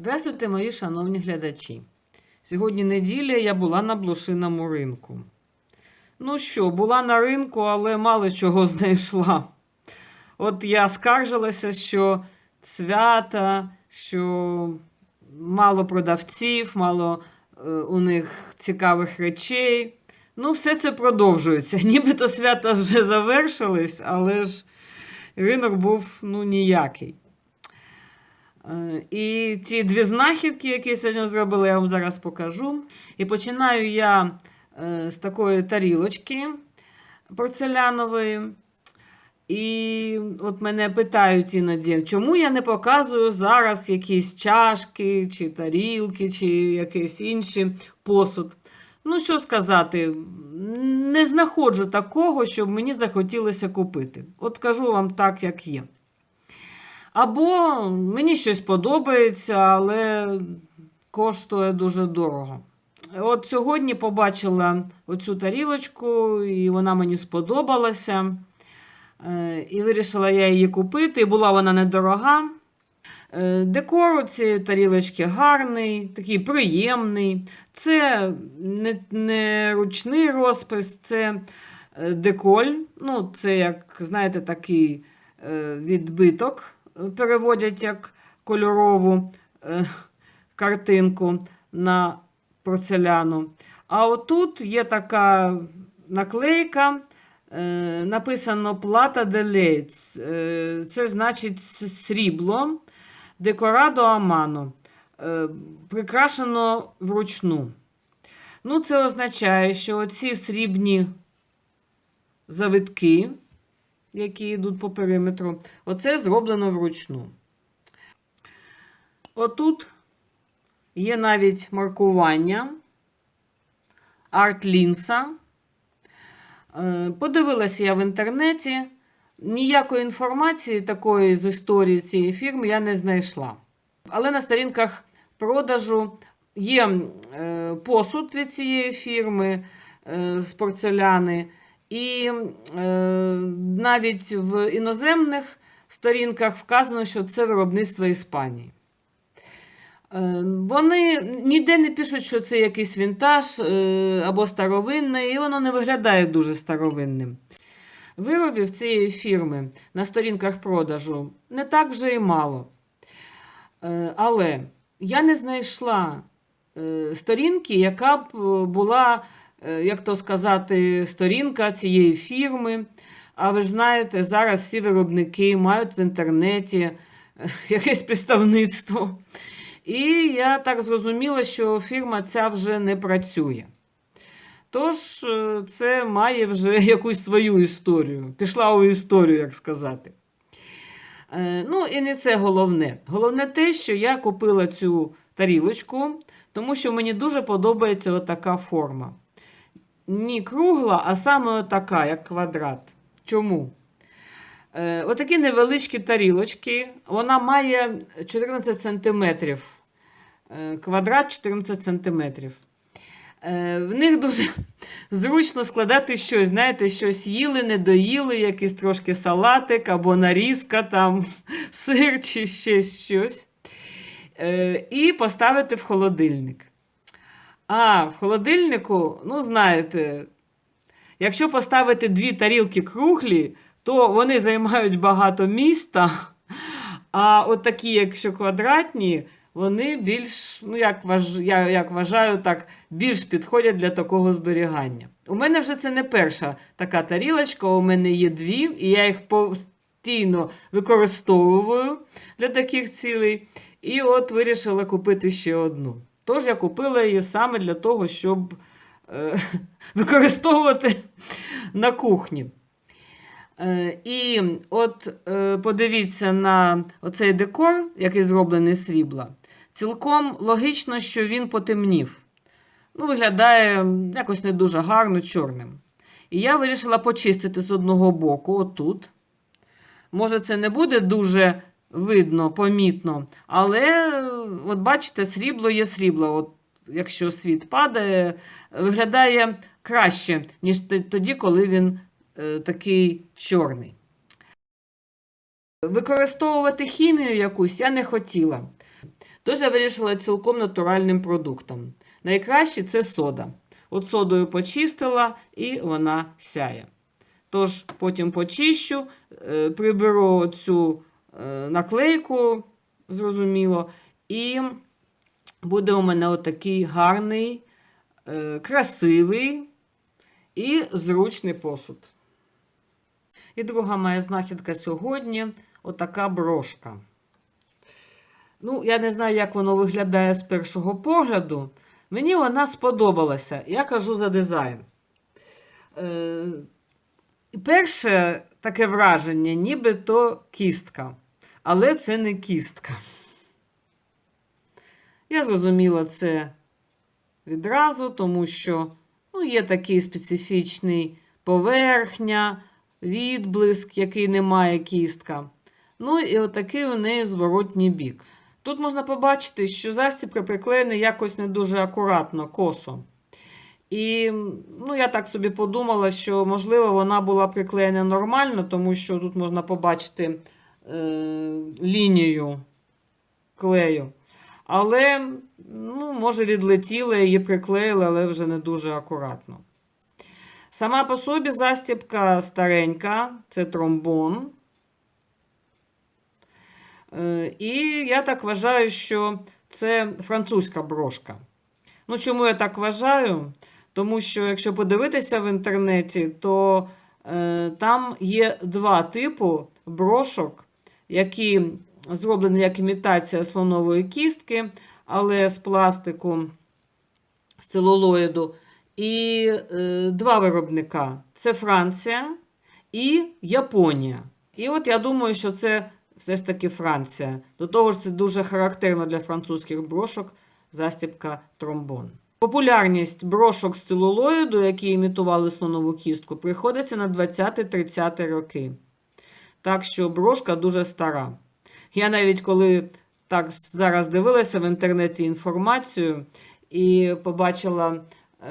Здравствуйте, мої шановні глядачі. Сьогодні неділя я була на блошиному ринку. Ну що, була на ринку, але мало чого знайшла. От я скаржилася, що свята, що мало продавців, мало е, у них цікавих речей. Ну, все це продовжується. Нібито свята вже завершились, але ж ринок був ну, ніякий. Е, І ці дві знахідки, які я сьогодні зробила, я вам зараз покажу. І починаю я е, з такої тарілочки порцелянової. І от мене питають іноді, чому я не показую зараз якісь чашки, чи тарілки, чи якийсь інший посуд. Ну, що сказати, не знаходжу такого, щоб мені захотілося купити. От кажу вам так, як є. Або мені щось подобається, але коштує дуже дорого. От сьогодні побачила оцю тарілочку, і вона мені сподобалася. Е, І вирішила я її купити. І була вона недорога. Е, Декор у цієї тарілочки гарний, такий приємний. Це не, не ручний розпис, це е, деколь. Ну, це, як знаєте, такий відбиток переводять як кольорову е, картинку на порцеляну. А отут є така наклейка, е, написано Плата де Лейц. Е, Це значить срібло, декорадо Амано, прикрашено вручну. Ну, це означає, що оці срібні завитки, які йдуть по периметру, оце зроблено вручну. Отут є навіть маркування арт-лінса. Е, Подивилася я в інтернеті. Ніякої інформації такої з історії цієї фірми я не знайшла. Але на сторінках продажу є е, посуд від цієї фірми е, з порцеляни. І е, навіть в іноземних сторінках вказано, що це виробництво Іспанії. Е, Вони ніде не пишуть, що це якийсь вінтаж е, або старовинний, і воно не виглядає дуже старовинним. Виробів цієї фірми на сторінках продажу не так вже і мало. Е, Але я не знайшла е, сторінки, яка б була, як то сказати, сторінка цієї фірми. А ви ж знаєте, зараз всі виробники мають в інтернеті е, якесь представництво. І я так зрозуміла, що фірма ця вже не працює. Тож, е, це має вже якусь свою історію. Пішла у історію, як сказати. Е, Ну, і не це головне. Головне те, що я купила цю тарілочку, тому що мені дуже подобається отака форма. Не кругла, а саме отака, як квадрат. Чому? Е, Отакі невеличкі тарілочки. Вона має 14 см. Квадрат 14 см. Е, В них дуже зручно складати щось, знаєте, щось їли, не доїли, якийсь трошки салатик або нарізка, там, сир чи ще щось. Е, І поставити в холодильник. А, в холодильнику, ну, знаєте, якщо поставити дві тарілки круглі, то вони займають багато міста. А от такі, якщо квадратні, вони більш, ну, як, я як вважаю, так, більш підходять для такого зберігання. У мене вже це не перша така тарілочка, у мене є дві, і я їх постійно використовую для таких цілей. І от вирішила купити ще одну. Тож я купила її саме для того, щоб е, використовувати на кухні. Е, І от е, подивіться на оцей декор, який зроблений з срібла. Цілком логічно, що він потемнів. Ну, виглядає якось не дуже гарно чорним. І я вирішила почистити з одного боку, отут. Може, це не буде дуже видно, помітно, але, от бачите, срібло є срібло. От, якщо світ падає, виглядає краще, ніж тоді, коли він е, такий чорний. Використовувати хімію якусь я не хотіла. Тож я вирішила цілком натуральним продуктом. Найкраще це сода. От содою почистила і вона сяє. Тож потім почищу, е, приберу цю е, наклейку, зрозуміло, і буде у мене отакий гарний, е, красивий і зручний посуд. І друга моя знахідка сьогодні отака брошка. Ну, я не знаю, як воно виглядає з першого погляду. Мені вона сподобалася. Я кажу за дизайн. Е, перше таке враження, ніби то кістка. Але це не кістка. Я зрозуміла це відразу, тому що ну, є такий специфічний поверхня, відблиск, який не має кістка. Ну і отакий у неї зворотній бік. Тут можна побачити, що застібка приклеєна якось не дуже акуратно, косо. І ну, я так собі подумала, що, можливо, вона була приклеєна нормально, тому що тут можна побачити е, лінію клею. Але, ну, може, відлетіла, її приклеїли, але вже не дуже акуратно. Сама по собі застібка старенька, це тромбон. Е, І я так вважаю, що це французька брошка. Ну, чому я так вважаю? Тому що, якщо подивитися в інтернеті, то е, там є два типу брошок, які зроблені як імітація слонової кістки, але з пластику, з целулоїду. І е, два виробника: це Франція і Японія. І от я думаю, що це все ж таки Франція. До того ж, це дуже характерно для французьких брошок застібка тромбон. Популярність брошок з целулоїду, які імітували слонову кістку, приходиться на 20-30 роки. Так що брошка дуже стара. Я навіть коли так зараз дивилася в інтернеті інформацію і побачила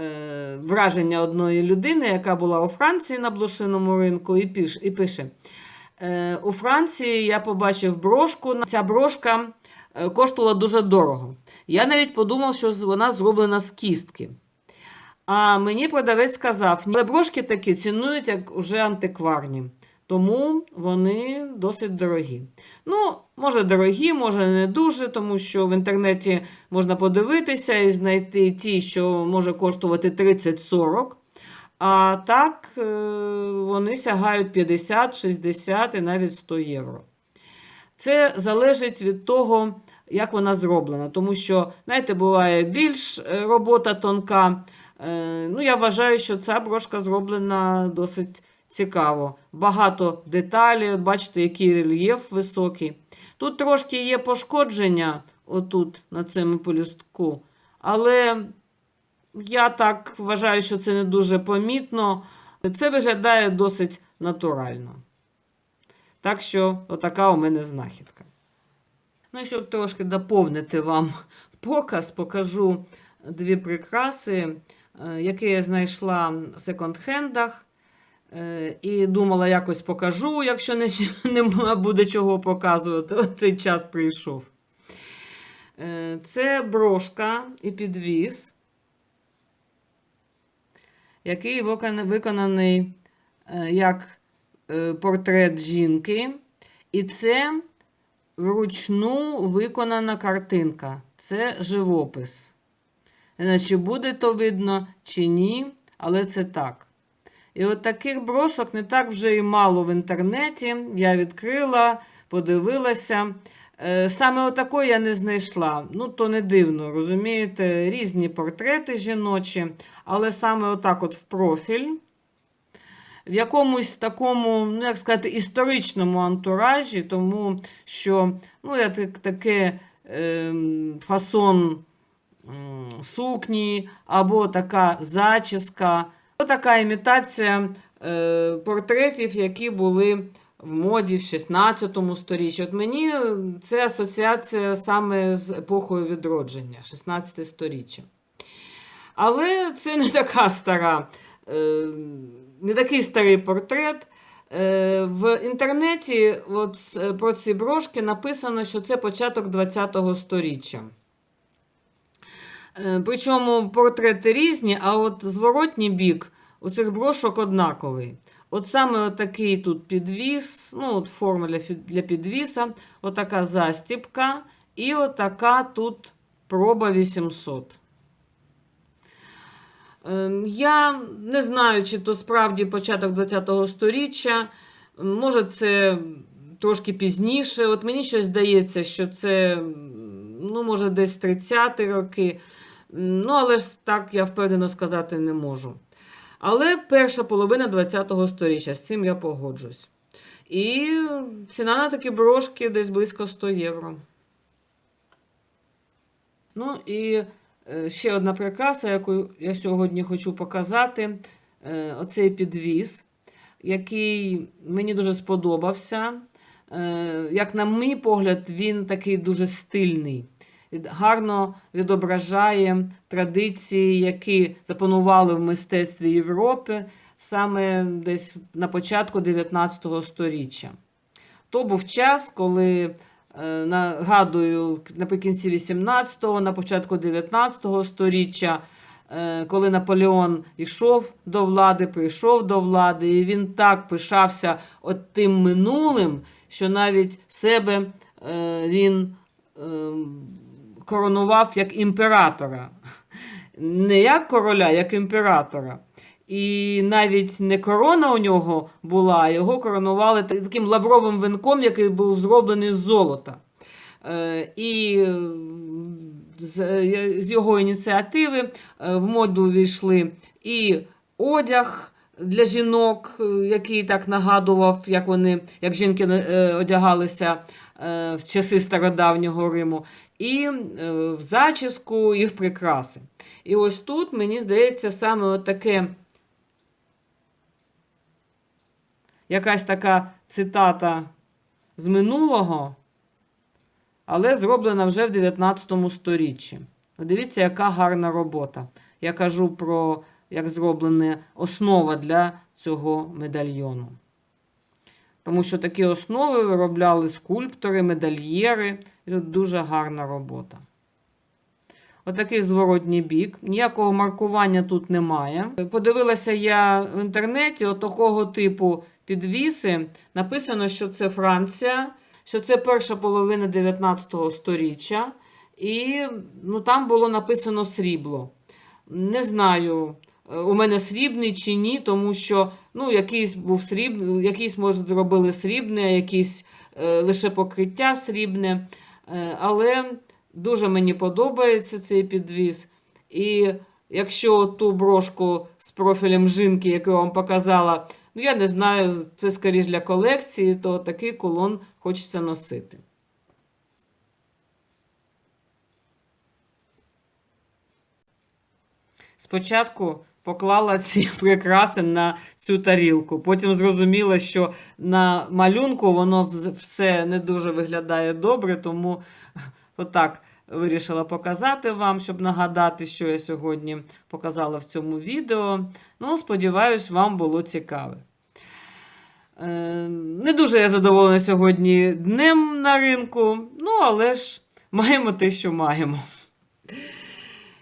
е, враження одної людини, яка була у Франції на блошиному ринку, і, пиш, і пише: е, У Франції я побачив брошку. Ця брошка е, коштувала дуже дорого. Я навіть подумав, що вона зроблена з кістки. А мені продавець сказав, але брошки такі цінують як уже антикварні. Тому вони досить дорогі. Ну, може, дорогі, може, не дуже, тому що в інтернеті можна подивитися і знайти ті, що може коштувати 30-40. А так, е, вони сягають 50, 60 і навіть 100 євро. Це залежить від того, як вона зроблена. Тому що, знаєте, буває більш е, робота тонка. Е, Ну, Я вважаю, що ця брошка зроблена досить цікаво. Багато деталей, от бачите, який рельєф високий. Тут трошки є пошкодження отут, на цьому полюстку. Але я так вважаю, що це не дуже помітно. Це виглядає досить натурально. Так що, отака у мене знахідка. Ну і щоб трошки доповнити вам показ, покажу дві прикраси, е, які я знайшла в секонд-хендах. Е, І думала, якось покажу, якщо не, не буде чого показувати. От цей час прийшов. Е, Це брошка і підвіз, який виконаний е, як портрет жінки. І це вручну виконана картинка. Це живопис. Чи буде то видно, чи ні, але це так. І от таких брошок не так вже і мало в інтернеті. Я відкрила, подивилася. Е, Саме отакої я не знайшла. Ну, то не дивно, розумієте, різні портрети жіночі, але саме отак от в профіль. В якомусь такому, ну, як сказати, історичному антуражі, тому що ну, я так, таке е, фасон сукні, або така зачіска. Така імітація е, портретів, які були в моді в 16 сторіччі. От мені це асоціація саме з епохою відродження, 16 сторіччя. Але це не така стара, е, не такий старий портрет. Е, В інтернеті от, про ці брошки написано, що це початок ХХ століття. Е, Причому портрети різні, а от зворотній бік у цих брошок однаковий. От саме такий тут підвіс, ну, от форма для, для підвіса, отака застіпка і отака тут проба 800. Ем, Я не знаю, чи то справді початок ХХ століття. Може, це трошки пізніше. От мені щось здається, що це, ну, може, десь 30-ті роки. Ну, але ж так я впевнено сказати не можу. Але перша половина ХХ століття, з цим я погоджусь. І ціна на такі брошки десь близько 100 євро. Ну і е, ще одна прикраса, яку я сьогодні хочу показати. Е, Оцей підвіз, який мені дуже сподобався. Е, Як на мій погляд, він такий дуже стильний. Гарно відображає традиції, які запанували в мистецтві Європи саме десь на початку 19 століття. То був час, коли Е, Нагадую, наприкінці 18-го, на початку 19-го століття, е, коли Наполеон йшов до влади, прийшов до влади, і він так пишався от тим минулим, що навіть себе е, він е, коронував як імператора. Не як короля, як імператора. І навіть не корона у нього була, а його коронували таким лавровим венком, який був зроблений з золота. Е, І е, з, його ініціативи е, в моду війшли і одяг для жінок, який так нагадував, як вони, як жінки одягалися в часи стародавнього Риму, і е, в зачіску, і в прикраси. І ось тут, мені здається, саме таке якась така цитата з минулого, але зроблена вже в 19 сторіччі. Дивіться, яка гарна робота. Я кажу про як зроблена основа для цього медальйону. Тому що такі основи виробляли скульптори, медальєри. І тут дуже гарна робота. Отакий зворотній бік. Ніякого маркування тут немає. Подивилася я в інтернеті от такого типу підвіси. Написано, що це Франція, що це перша половина 19 століття. І ну, там було написано срібло. Не знаю, у мене срібний чи ні, тому що ну, якийсь був срібний, якийсь, може, зробили срібне, якийсь е, лише покриття срібне. Е, але дуже мені подобається цей підвіз. І якщо ту брошку з профілем жінки, яку я вам показала, ну я не знаю, це скоріш для колекції, то такий кулон хочеться носити. Спочатку поклала ці прикраси на цю тарілку. Потім зрозуміла, що на малюнку воно все не дуже виглядає добре, тому отак вирішила показати вам, щоб нагадати, що я сьогодні показала в цьому відео. Ну, сподіваюсь, вам було цікаве. Е, Не дуже я задоволена сьогодні днем на ринку, ну, але ж маємо те, що маємо.